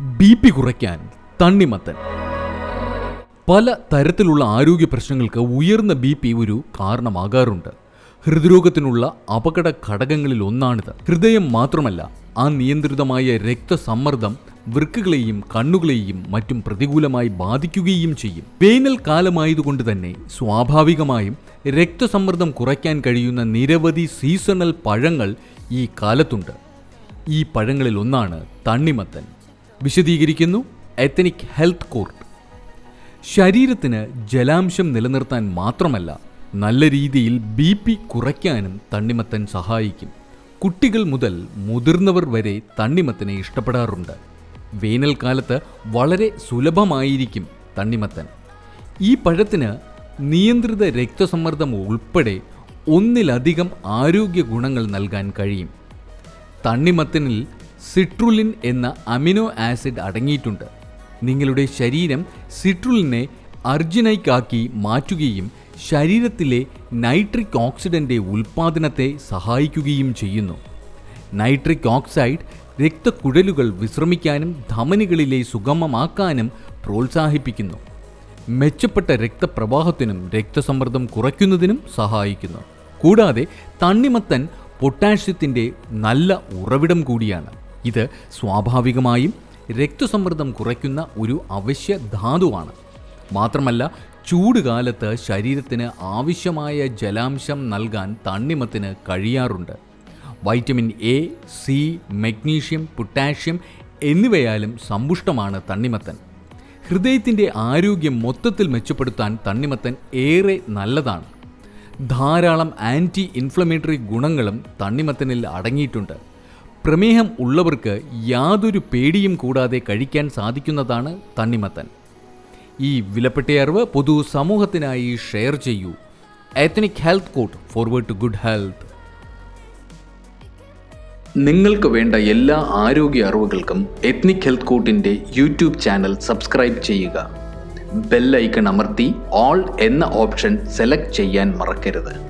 B P കുറയ്ക്കാൻ തണ്ണിമത്തൻ. പല തരത്തിലുള്ള ആരോഗ്യ പ്രശ്നങ്ങൾക്ക് ഉയർന്ന ബി പി ഒരു കാരണമാകാറുണ്ട്. ഹൃദ്രോഗത്തിനുള്ള അപകട ഘടകങ്ങളിൽ ഒന്നാണിത്. ഹൃദയം മാത്രമല്ല ആ നിയന്ത്രിതമായ രക്തസമ്മർദ്ദം വൃക്കുകളെയും കണ്ണുകളെയും മറ്റും പ്രതികൂലമായി ബാധിക്കുകയും ചെയ്യും. വേനൽ കാലമായതുകൊണ്ട് തന്നെ സ്വാഭാവികമായും രക്തസമ്മർദ്ദം കുറയ്ക്കാൻ കഴിയുന്ന നിരവധി സീസണൽ പഴങ്ങൾ ഈ കാലത്തുണ്ട്. ഈ പഴങ്ങളിൽ ഒന്നാണ് തണ്ണിമത്തൻ. വിശദീകരിക്കുന്നു എത്തനിക് ഹെൽത്ത് കോർട്ട് ശരീരത്തിന് ജലാംശം നിലനിർത്താൻ മാത്രമല്ല നല്ല രീതിയിൽ ബി പി കുറയ്ക്കാനും തണ്ണിമത്തൻ സഹായിക്കും. കുട്ടികൾ മുതൽ മുതിർന്നവർ വരെ തണ്ണിമത്തനെ ഇഷ്ടപ്പെടാറുണ്ട്. വേനൽക്കാലത്ത് വളരെ സുലഭമായിരിക്കും തണ്ണിമത്തൻ. ഈ പഴത്തിന് നിയന്ത്രിത രക്തസമ്മർദ്ദം ഉൾപ്പെടെ ഒന്നിലധികം ആരോഗ്യ ഗുണങ്ങൾ നൽകാൻ കഴിയും. തണ്ണിമത്തനിൽ സിട്രുലിൻ എന്ന അമിനോ ആസിഡ് അടങ്ങിയിട്ടുണ്ട്. നിങ്ങളുടെ ശരീരം സിട്രുലിനെ അർജിനൈക്കാക്കി മാറ്റുകയും ശരീരത്തിലെ നൈട്രിക് ഓക്സിഡന്റെ ഉൽപ്പാദനത്തെ സഹായിക്കുകയും ചെയ്യുന്നു. നൈട്രിക് ഓക്സൈഡ് രക്തക്കുഴലുകൾ വിശ്രമിക്കാനും ധമനികളിലെ സുഗമമാക്കാനും പ്രോത്സാഹിപ്പിക്കുന്നു. മെച്ചപ്പെട്ട രക്തപ്രവാഹത്തിനും രക്തസമ്മർദ്ദം കുറയ്ക്കുന്നതിനും സഹായിക്കുന്നു. കൂടാതെ തണ്ണിമത്തൻ പൊട്ടാഷ്യത്തിന്റെ നല്ല ഉറവിടം കൂടിയാണ്. ഇത് സ്വാഭാവികമായും രക്തസമ്മർദ്ദം കുറയ്ക്കുന്ന ഒരു അവശ്യ ധാതുവാണ്. മാത്രമല്ല ചൂടുകാലത്ത് ശരീരത്തിന് ആവശ്യമായ ജലാംശം നൽകാൻ തണ്ണിമത്തിന് കഴിയാറുണ്ട്. Vitamin A C magnesium potassium എന്നിവയാലും സമ്പുഷ്ടമാണ് തണ്ണിമത്തൻ. ഹൃദയത്തിന്റെ ആരോഗ്യം മൊത്തത്തിൽ മെച്ചപ്പെടുത്താൻ തണ്ണിമത്തൻ ഏറെ നല്ലതാണ്. ധാരാളം ആന്റി ഇൻഫ്ലമേറ്ററി ഗുണങ്ങളും തണ്ണിമത്തനിൽ അടങ്ങിയിട്ടുണ്ട്. പ്രമേഹം ഉള്ളവർക്ക് യാതൊരു പേടിയും കൂടാതെ കഴിക്കാൻ സാധിക്കുന്നതാണ് തണ്ണിമത്തൻ. ഈ വിലപ്പെട്ട അറിവ് പൊതു സമൂഹത്തിനായി ഷെയർ ചെയ്യൂ. Ethnic health court forward to good health നിങ്ങൾക്ക് വേണ്ട എല്ലാ ആരോഗ്യ അറിവുകൾക്കും എത്നിക് ഹെൽത്ത് കോട്ടിന്റെ യൂട്യൂബ് ചാനൽ സബ്സ്ക്രൈബ് ചെയ്യുക. ബെല്ലൈക്കൺ അമർത്തി ഓൾ എന്ന ഓപ്ഷൻ സെലക്ട് ചെയ്യാൻ മറക്കരുത്.